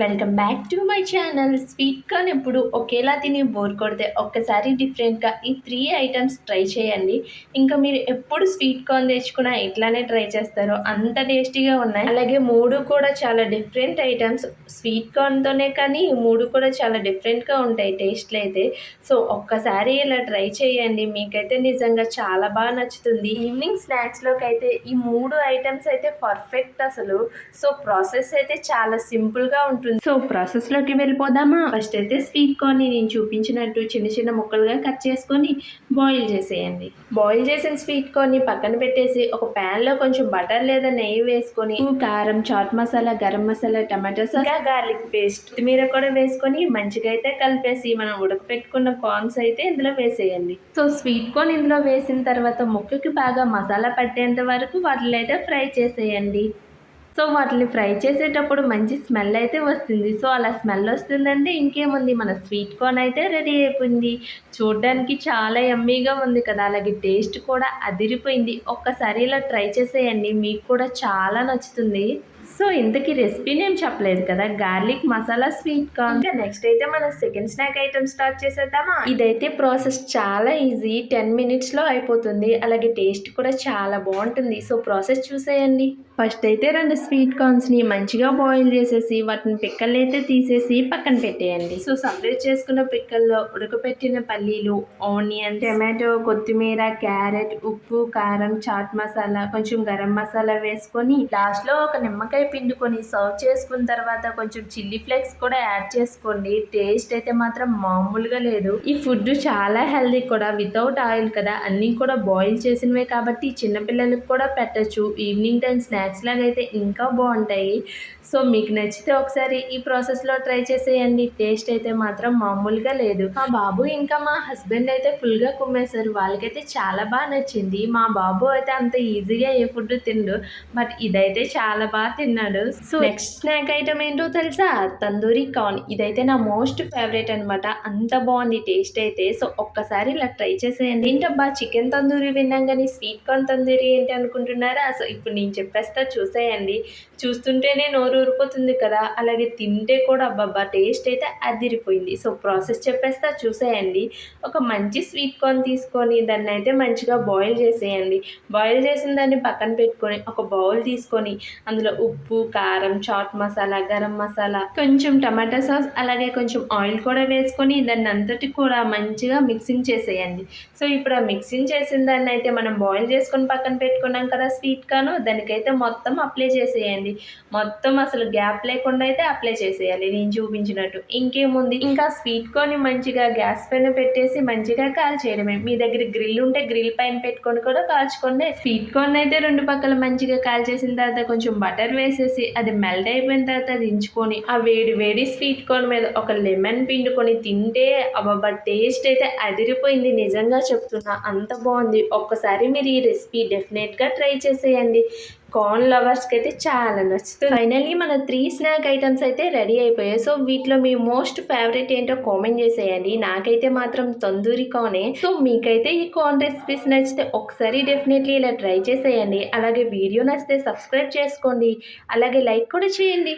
Welcome back to my channel sweet corn ఎప్పుడు ఒకేలా తిని బోర్ కొడితే ఒక్కసారి డిఫరెంట్గా ఈ త్రీ ఐటమ్స్ ట్రై చేయండి. ఇంకా మీరు ఎప్పుడు స్వీట్ కార్న్ తెచ్చుకున్నా ఇట్లానే ట్రై చేస్తారో అంత టేస్టీగా ఉన్నాయి. అలాగే మూడు కూడా చాలా డిఫరెంట్ ఐటమ్స్ స్వీట్ కార్న్తోనే కానీ మూడు కూడా చాలా డిఫరెంట్గా ఉంటాయి టేస్ట్లు అయితే. సో ఒక్కసారి ఇలా ట్రై చేయండి. మీకైతే నిజంగా చాలా బాగా నచ్చుతుంది. ఈవినింగ్ స్నాక్స్లోకి అయితే ఈ మూడు ఐటమ్స్ అయితే పర్ఫెక్ట్ అసలు. సో ప్రాసెస్ అయితే చాలా సింపుల్గా ఉంటుంది. సో ప్రాసెస్లోకి వెళ్ళిపోదామా? ఫస్ట్ అయితే స్వీట్ కార్న్ నేను చూపించినట్టు చిన్న చిన్న ముక్కలుగా కట్ చేసుకొని బాయిల్ చేసేయండి. బాయిల్ చేసిన స్వీట్ కార్న్ని పక్కన పెట్టేసి ఒక ప్యాన్లో కొంచెం బటర్ లేదా నెయ్యి వేసుకొని కారం chaat masala garam masala tomato sauce garlic paste కొత్తిమీర కూడా వేసుకొని మంచిగా అయితే కలిపేసి మనం ఉడకపెట్టుకున్న కార్న్స్ అయితే ఇందులో వేసేయండి. సో స్వీట్ కార్న్ ఇందులో వేసిన తర్వాత ముక్కకి బాగా మసాలా పట్టేంత వరకు వాటిని అయితే ఫ్రై చేసేయండి. సో వాటిని ఫ్రై చేసేటప్పుడు మంచి స్మెల్ అయితే వస్తుంది. సో అలా స్మెల్ వస్తుందంటే ఇంకేముంది? మన స్వీట్ కార్న్ అయితే రెడీ అయిపోయింది. చూడడానికి చాలా యమ్మీగా ఉంది కదా? అలాగే టేస్ట్ కూడా అదిరిపోయింది. ఒక్కసారి ఇలా ట్రై చేసేయండి. మీకు కూడా చాలా నచ్చుతుంది. సో ఇంతకీ రెసిపీ నేను చెప్పలేదు కదా గార్లిక్ మసాలా స్వీట్ కార్న్. ఇంకా నెక్స్ట్ అయితే మనం సెకండ్ స్నాక్ ఐటమ్ స్టార్ట్ చేసేద్దామా? ఇదైతే ప్రాసెస్ చాలా ఈజీ టెన్ మినిట్స్లో అయిపోతుంది. అలాగే టేస్ట్ కూడా చాలా బాగుంటుంది. సో ప్రాసెస్ చూసేయండి. ఫస్ట్ అయితే రెండు స్వీట్ కార్న్స్ని మంచిగా బాయిల్ చేసేసి వాటిని పిక్కలు అయితే తీసేసి పక్కన పెట్టేయండి. సో సపరేట్ చేసుకున్న పిక్కల్లో ఉడకపెట్టిన పల్లీలు ఆనియన్ టమాటో కొత్తిమీర క్యారెట్ ఉప్పు కారం చాట్ మసాలా కొంచెం గరం మసాలా వేసుకొని లాస్ట్లో ఒక నిమ్మకాయ పిండుకొని సర్వ్ చేసుకున్న తర్వాత కొంచెం చిల్లీ ఫ్లేక్స్ కూడా యాడ్ చేసుకోండి. టేస్ట్ అయితే మాత్రం మామూలుగా లేదు. ఈ ఫుడ్ చాలా హెల్దీ కూడా. వితౌట్ ఆయిల్ కదా. అన్నీ కూడా బాయిల్ చేసినవే కాబట్టి చిన్నపిల్లలకు కూడా పెట్టచ్చు. ఈవినింగ్ టైం స్నాక్స్ లాగా అయితే ఇంకా బాగుంటాయి. సో మీకు నచ్చితే ఒకసారి ఈ ప్రాసెస్లో ట్రై చేసేయండి. టేస్ట్ అయితే మాత్రం మామూలుగా లేదు. మా బాబు ఇంకా మా హస్బెండ్ అయితే ఫుల్గా కుమ్మేశారు. వాళ్ళకైతే చాలా బాగా నచ్చింది. మా బాబు అయితే అంత ఈజీగా ఏ ఫుడ్ తిండు. బట్ ఇదైతే చాలా బాగా తిన్నాడు. సో నెక్స్ట్ స్నాక్ ఐటమ్ ఏంటో తెలుసా? తందూరి కార్న్. ఇదైతే నా మోస్ట్ ఫేవరెట్ అనమాట అంత బాగుంది టేస్ట్ అయితే. సో ఒక్కసారి ఇలా ట్రై చేసేయండి. ఏంటబ్బా చికెన్ తందూరి విన్నాం కానీ స్వీట్ కార్న్ తందూరి ఏంటి అనుకుంటున్నారా? సో ఇప్పుడు నేను చెప్పేస్తా చూసేయండి. చూస్తుంటేనే నోరు ఊరిపోతుంది కదా. అలాగే తింటే కూడా అబ్బబ్బా టేస్ట్ అయితే అదిరిపోయింది. సో ప్రాసెస్ చెప్పేస్తా చూసేయండి. ఒక మంచి స్వీట్ కార్న్ తీసుకొని దాన్ని అయితే మంచిగా బాయిల్ చేసేయండి. బాయిల్ చేసిన దాన్ని పక్కన పెట్టుకొని ఒక బౌల్ తీసుకొని అందులో ఉప్పు ఉప్పు కారం చాట్ మసాలా గరం మసాలా కొంచెం టమాటా సాస్ అలాగే కొంచెం ఆయిల్ కూడా వేసుకొని దాన్ని అంతటి కూడా మంచిగా మిక్సింగ్ చేసేయండి. సో ఇప్పుడు ఆ మిక్సింగ్ చేసిన దాన్ని అయితే మనం బాయిల్ చేసుకొని పక్కన పెట్టుకున్నాం కదా స్వీట్ కాను దానికైతే మొత్తం అప్లై చేసేయండి. మొత్తం అసలు గ్యాప్ లేకుండా అయితే అప్లై చేసేయాలి నేను చూపించినట్టు. ఇంకేముంది? ఇంకా స్వీట్ కార్న్ మంచిగా గ్యాస్ పైన పెట్టేసి మంచిగా కాల్ చేయడమే. మీ దగ్గర గ్రిల్ ఉంటే గ్రిల్ పైన పెట్టుకొని కూడా కాల్చుకోండి. స్వీట్ కార్న్ అయితే రెండు పక్కల మంచిగా కాల్చేసిన తర్వాత కొంచెం బటర్ వేసి వేసేసి అది మెల్ట్ అయిపోయిన తర్వాత దించుకొని ఆ వేడి వేడి స్వీట్ కార్న్ మీద ఒక లెమన్ పిండుకొని తింటే అబ్బబ్బా టేస్ట్ అయితే అదిరిపోయింది. నిజంగా చెప్తున్నా అంత బాగుంది. ఒక్కసారి మీరు ఈ రెసిపీ డెఫినెట్గా ట్రై చేసేయండి. కార్న్ లవర్స్కి అయితే చాలా నచ్చుతుంది. ఫైనల్లీ మన త్రీ స్నాక్ ఐటమ్స్ అయితే రెడీ అయిపోయాయి. సో వీటిలో మీ మోస్ట్ ఫేవరెట్ ఏంటో కామెంట్ చేసేయండి. నాకైతే మాత్రం తందూరి కార్నే సో మీకైతే ఈ కార్న్ రెసిపీస్ నచ్చితే ఒకసారి డెఫినెట్లీ ఇలా ట్రై చేసేయండి. అలాగే వీడియో నచ్చితే సబ్స్క్రైబ్ చేసుకోండి. అలాగే లైక్ కూడా చేయండి.